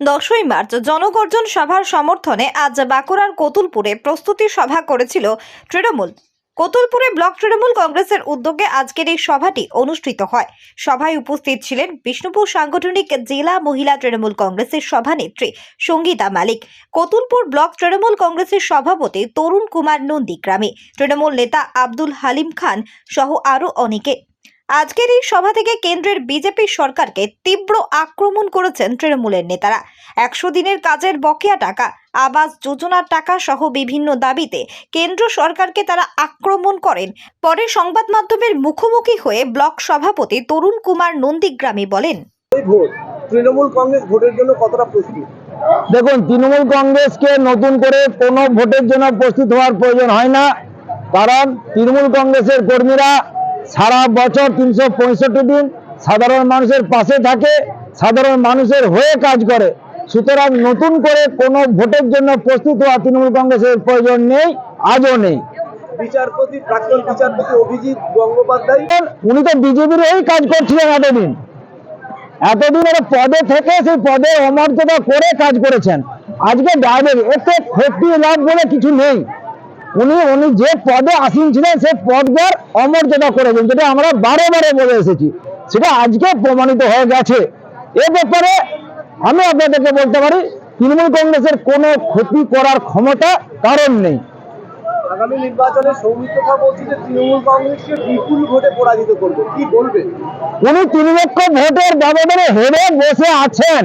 দশই মার্চ জনগর্জন সভার সমর্থনে আজ বাঁকুড়ার কতুলপুরে প্রস্তুতি সভা করেছিল তৃণমূল। কতুলপুরে ব্লক তৃণমূল কংগ্রেসের উদ্যোগে আজকের এই সভাটি অনুষ্ঠিত হয়। সভায় উপস্থিত ছিলেন বিষ্ণুপুর সাংগঠনিক জেলা মহিলা তৃণমূল কংগ্রেসের সভানেত্রী সঙ্গীতা মালিক। কতুলপুর ব্লক তৃণমূল কংগ্রেসের সভাপতি তরুণ কুমার নন্দীগ্রামী তৃণমূল নেতা আব্দুল হালিম খান সহ আরও অনেকে। আজকের এই সভা থেকে কেন্দ্রের বিজেপি সরকারকে তীব্র আক্রমণ করেছেন তৃণমূলের নেতারা। একশো দিনের কাজের বকেয়া টাকা আবাস যোজনার টাকা সহ বিভিন্ন দাবিতে কেন্দ্র সরকারকে তারা আক্রমণ করেন। পরে সংবাদ মাধ্যমের মুখোমুখি হয়ে ব্লক সভাপতি তরুণ কুমার নন্দীগ্রামী বলেন তৃণমূল কংগ্রেস ভোটের জন্য কতটা প্রস্তুত? দেখুন তৃণমূল কংগ্রেসকে নতুন করে কোনো ভোটের জন্য প্রস্তুত হওয়ার প্রয়োজন হয় না। কারণ তৃণমূল কংগ্রেসের কর্মীরা সারা বছর তিনশো পঁয়ষট্টি দিন সাধারণ মানুষের পাশে থাকে সাধারণ মানুষের হয়ে কাজ করে। সুতরাং নতুন করে কোনো ভোটের জন্য প্রস্তুত হওয়া তৃণমূল কংগ্রেসের প্রয়োজন নেই আজও নেই। বিচারপতি প্রাক্তন বিচারপতি অভিজিৎ গঙ্গোপাধ্যায়। উনি তো বিজেপির হয়েই কাজ করছিলেন এতদিন। এতদিন ওরা পদে থেকে সেই পদে অমর্যাদা করে কাজ করেছেন। আজকে ডাইরেক্ট এতে ক্ষতি লাভ বলে কিছু নেই। উনি উনি যে পদে আসীন ছিলেন সেই পদটার অমর্যাদা করেছেন যেটা আমরা বারে বারে বলে এসেছি। সেটা আজকে প্রমাণিত হয়ে গেছে। এ ব্যাপারে আমি আপনাদেরকে বলতে পারি তৃণমূল কংগ্রেসের কোনো ক্ষতি করার ক্ষমতা কারণ নেই। আগামী নির্বাচনে সৌমিত্রতা বলছে যে তৃণমূল কংগ্রেসকে বিপুল ভোটে পরাজিত করবে। কি বলবে? উনি তিন লক্ষ ভোটের ব্যবধানে হেরে বসে আছেন।